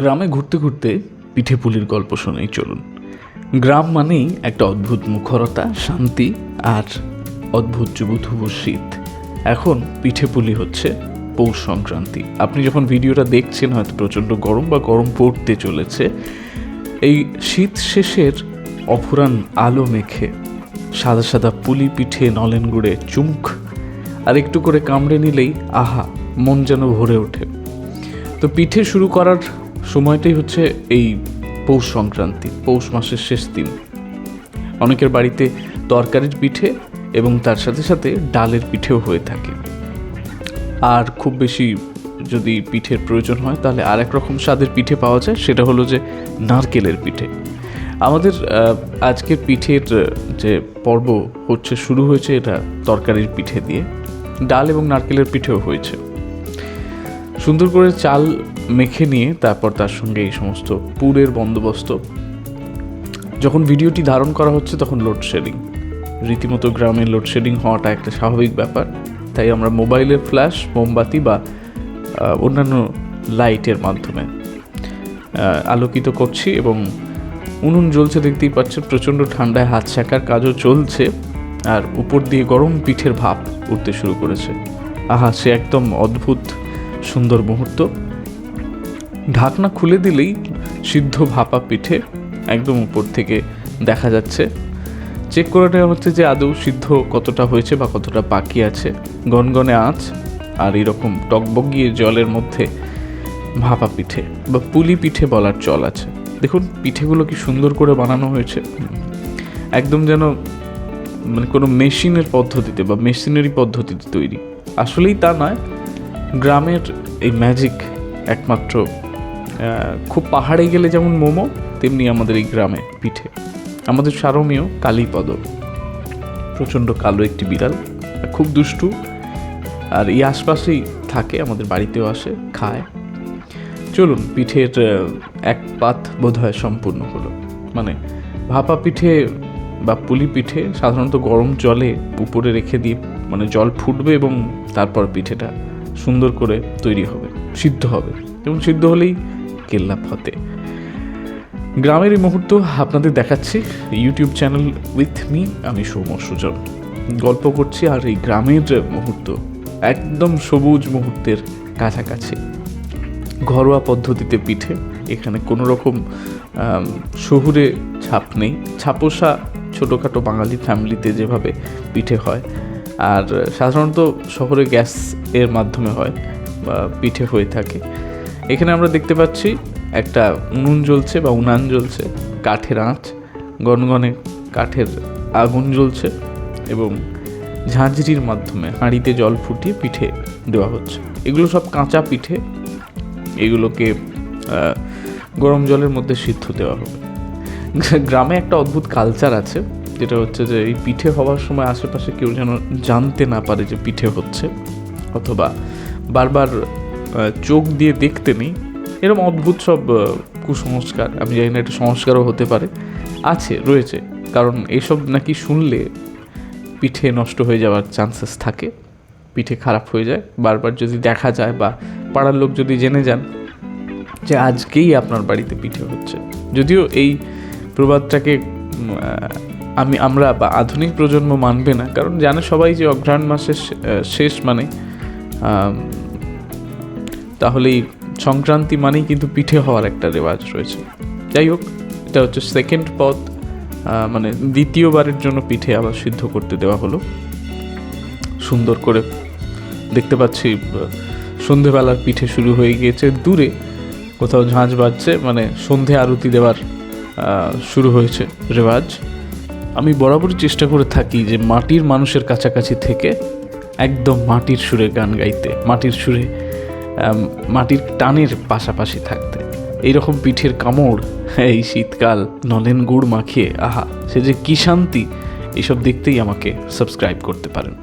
গ্রামে ঘুরতে ঘুরতে পিঠে পুলির গল্প শুনেই চলুন। গ্রাম মানেই একটা অদ্ভুত মুখরতা, শান্তি আর অদ্ভুত যুবধুবু শীত। এখন পিঠে পুলি হচ্ছে পৌষ সংক্রান্তি। আপনি যখন ভিডিওটা দেখছেন, হয়তো প্রচণ্ড গরম বা গরম পড়তে চলেছে। এই শীত শেষের অফুরান আলো মেখে সাদা সাদা পুলি পিঠে নলেন গুড়ে চুমুক আর একটু করে কামড়ে নিলেই আহা, মন যেন ভরে ওঠে। তো পিঠে শুরু করার সময়টাই হচ্ছে এই পৌষ সংক্রান্তি, পৌষ মাসের শেষ দিন। অনেকের বাড়িতে তরকারির পিঠে এবং তার সাথে সাথে ডালের পিঠেও হয়ে থাকে। আর খুব বেশি যদি পিঠের প্রয়োজন হয়, তাহলে আর এক রকম স্বাদের পিঠে পাওয়া যায়, সেটা হলো যে নারকেলের পিঠে। আমাদের আজকের পিঠের যে পর্ব হচ্ছে, শুরু হয়েছে এটা তরকারির পিঠে দিয়ে। ডাল এবং নারকেলের পিঠেও হয়েছে। সুন্দর করে চাল মেখে নিয়ে তারপর তার সঙ্গে এই সমস্ত পুরের বন্দোবস্ত। যখন ভিডিওটি ধারণ করা হচ্ছে তখন লোডশেডিং রীতিমতো গ্রামে লোডশেডিং হওয়াটা একটা স্বাভাবিক ব্যাপার। তাই আমরা মোবাইলের ফ্ল্যাশ মোমবাতি বা অন্যান্য লাইটের মাধ্যমে আলোকিত করছি এবং উনুন জ্বলছে দেখতেই পাচ্ছেন, প্রচণ্ড ঠান্ডায় হাত শেখার কাজও চলছে আর উপর দিয়ে গরম পিঠের ভাপ উঠতে শুরু করেছে। আহা, সে একদম অদ্ভুত সুন্দর মুহূর্ত। ঢাকনা খুলে দিলেই সিদ্ধ ভাপা পিঠে একদম উপর থেকে দেখা যাচ্ছে। চেক করে নেওয়া হচ্ছে যে আদৌ সিদ্ধ কতটা হয়েছে বা কতটা বাকি আছে। গনগনে আঁচ আর এরকম টকবগিয়ে জলের মধ্যে ভাপা পিঠে বা পুলি পিঠে বলার চল আছে। দেখুন, পিঠেগুলো কি সুন্দর করে বানানো হয়েছে। একদম যেন মানে কোনো মেশিনের পদ্ধতিতে বা মেশিনারি পদ্ধতিতে তৈরি। আসলেই তা নয়, গ্রামের এই ম্যাজিক একমাত্র খুব পাহাড়ে গেলে যেমন মোমো, তেমনি আমাদের এই গ্রামে পিঠে। আমাদের সারমীয় কালীপদ। প্রচণ্ড কালো একটি বিড়াল, খুব দুষ্টু, আর এই আশপাশেই থাকে, আমাদের বাড়িতেও আসে, খায়। চলুন, পিঠের এক পাত বোধহয় সম্পূর্ণ হলো। মানে ভাপা পিঠে বা পুলি পিঠে সাধারণত গরম জলে উপরে রেখে দিয়ে মানে জল ফুটবে এবং তারপর পিঠেটা সুন্দর করে তৈরি হবে, সিদ্ধ হবে। এবং সিদ্ধ হলেই কেল্লা ফতে। গ্রামের এই মুহূর্ত আপনাদের দেখাচ্ছি। ইউটিউব চ্যানেল উইথ মি আমি সৌম সুজন। গল্প করছি আর এই গ্রামের মুহূর্ত, একদম সবুজ মুহূর্তের কাছাকাছি। ঘরোয়া পদ্ধতিতে পিঠে, এখানে কোনো রকম শহুরে ছাপ নেই। ছাপোষা ছোটোখাটো বাঙালি ফ্যামিলিতে যেভাবে পিঠে হয়। আর সাধারণত শহরে গ্যাস এর মাধ্যমে হয়, বা পিঠে হয়ে থাকে। এখানে আমরা দেখতে পাচ্ছি একটা উনুন জ্বলছে বা উনান জ্বলছে, কাঠের আঁচ, গনগনে কাঠের আগুন জ্বলছে এবং ঝাঁঝরির মাধ্যমে হাঁড়িতে জল ফুটিয়ে পিঠে দেওয়া হচ্ছে। এগুলো সব কাঁচা পিঠে। এগুলোকে গরম জলের মধ্যে সিদ্ধ দেওয়া হবে। গ্রামে একটা অদ্ভুত কালচার আছে, যেটা হচ্ছে যে এই পিঠে হওয়ার সময় আশেপাশে কেউ যেন জানতে না পারে যে পিঠে হচ্ছে, অথবা বারবার চোখ দিয়ে দেখতে নেই। এরকম অদ্ভুত সব কুসংস্কার, আমি জানি না এটা সংস্কারও হতে পারে, আছে, রয়েছে। কারণ এইসব নাকি শুনলে পিঠে নষ্ট হয়ে যাওয়ার চান্সেস থাকে, পিঠে খারাপ হয়ে যায়। বারবার যদি দেখা যায় বা পাড়ার লোক যদি জেনে যান যে আজকেই আপনার বাড়িতে পিঠে হচ্ছে। যদিও এই প্রবাদটাকে আমি, আমরা বা আধুনিক প্রজন্ম মানবে না। কারণ জানে সবাই যে অঘ্রাণ মাসের শেষ মানে আম, তাহলেই সংক্রান্তি মানেই কিন্তু পিঠে হওয়ার একটা রেওয়াজ রয়েছে। যাই হোক এটা হচ্ছে সেকেন্ড পথ মানে দ্বিতীয়বারের জন্য পিঠে আবার সিদ্ধ করতে দেওয়া হলো। সুন্দর করে দেখতে পাচ্ছি সন্ধেবেলার পিঠে শুরু হয়ে গিয়েছে। দূরে কোথাও ঝাঁঝ বাজছে মানে সন্ধে আরতি দেওয়ার শুরু হয়েছে রেওয়াজ। আমি বরাবরই চেষ্টা করে থাকি যে মাটির মানুষের কাছাকাছি থেকে একদম মাটির সুরে গান গাইতে মাটির সুরে মাটির টানের পাশাপাশি থাকতে। এইরকম পিঠের কামড়, এই শীতকাল, নলেন গুড় মাখিয়ে, আহা, সে যে কি শান্তি এইসব দেখতেই আমাকে সাবস্ক্রাইব করতে পারেন।